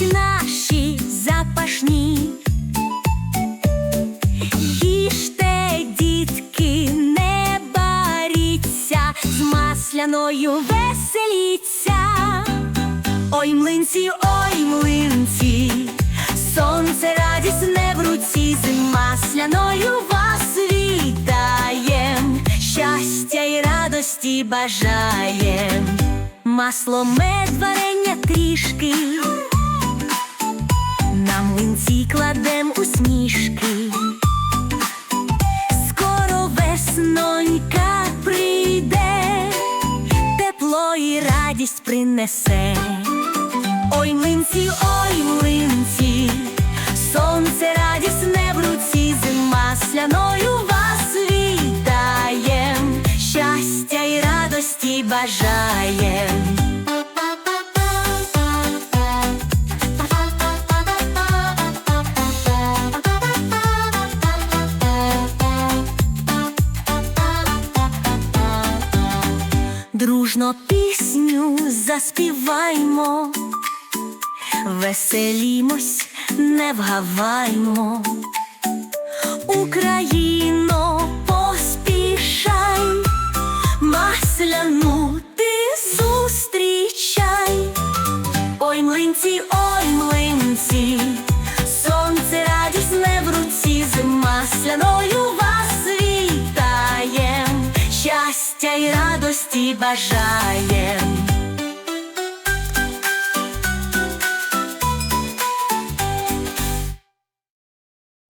хлопці наші запашні, їжте, дітки, не баріться, з масляною веселіться, ой млинці, ой млинці, сонце радісне в руці, з масляною вас вітаєм, щастя і радості бажаєм. Масло мед варення трішки на млинці кладем усмішки. Скоро веснонька прийде, тепло і радість принесе. Ой, млинці, ой, млинці, сонце радісне в руці, з масляною вас вітаєм, щастя й радості бажаєм. Дружно пісню заспіваймо, веселімось, не вгаваймо. Україно, поспішай, масляну ти зустрічай. Ой, млинці, ой, млинці, сонце радісне в руці, з масляною щастя й радості бажаєм.